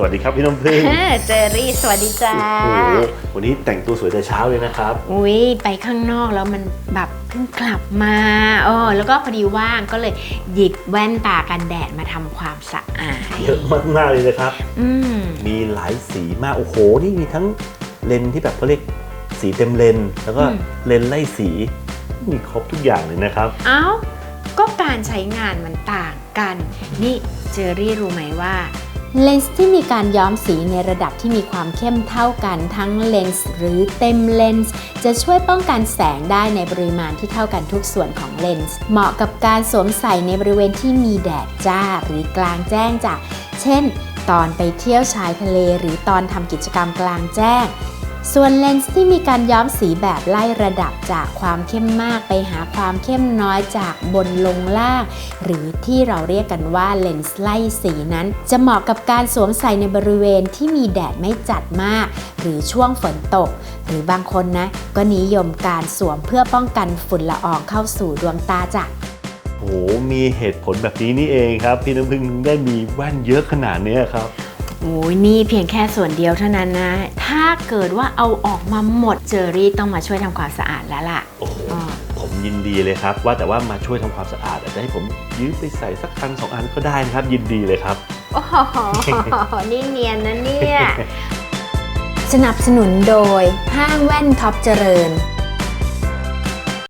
สวัสดีครับพี่น้ำพึ่งเออเจอรี่ สวัสดีจ้าโอ้โหวันนี้แต่งตัวสวยแต่เช้าเลยนะครับ อุ้ยไปข้างนอกแล้วมันแบบเพิ่งกลับมาเออแล้วก็พอดีว่างก็เลยหยิบแว่นตากันแดดมาทำความสะอาดเยอะมากๆเลยนะครับอืมมีหลายสีมาก โอ้โห นี่มีทั้งเลนส์ที่แบบเขาเรียกสีเต็มเลนส์แล้วก็เลนส์ไล่สี มีครบทุกอย่างเลยนะครับ เอ้า ก็การใช้งานมันต่างกัน นี่เจอรี่รู้ไหมว่า เลนส์ที่มีการย้อมสีในระดับที่มีความเข้มเท่ากันทั้งเลนส์หรือเต็มเลนส์จะช่วยป้องกันแสงได้ในปริมาณที่เท่ากันทุกส่วนของเลนส์เหมาะกับการสวมใส่ในบริเวณที่มีแดดจ้าหรือกลางแจ้งจ้ะเช่น ตอนไปเที่ยวชายทะเลหรือตอนทำกิจกรรมกลางแจ้ง ส่วนเลนส์ที่มีการย้อมสีแบบไล่ระดับจากความเข้มมากไปหาความเข้มน้อยจากบนลงล่าง หรือที่เราเรียกกันว่าเลนส์ไล่สีนั้น จะเหมาะกับการสวมใส่ในบริเวณที่มีแดดไม่จัดมาก หรือช่วงฝนตก หรือบางคนนะ ก็นิยมการสวมเพื่อป้องกันฝุ่นละอองเข้าสู่ดวงตาจ้ะโอ้โหมีเหตุผลแบบนี้นี่เองครับ พี่น้ำพึ่งได้มีแว่นเยอะขนาดนี้ครับ โอ้ยนี่เพียงแค่ส่วนเดียวเท่านั้นนะ ถ้าเกิดว่าเอาออกมาหมดเจอรี่ต้องมาช่วยทำความสะอาดแล้วล่ะ โอ้โหอ๋อผมยินดีเลยครับ ว่าแต่ว่ามาช่วยทำความสะอาดอาจจะให้ผมยืมไปใส่สักคันสองอันก็ได้นะครับ ยินดีเลยครับ โอ้โห นี่เนียนนะเนี่ย สนับสนุนโดยห้างแว่นท็อปเจริญ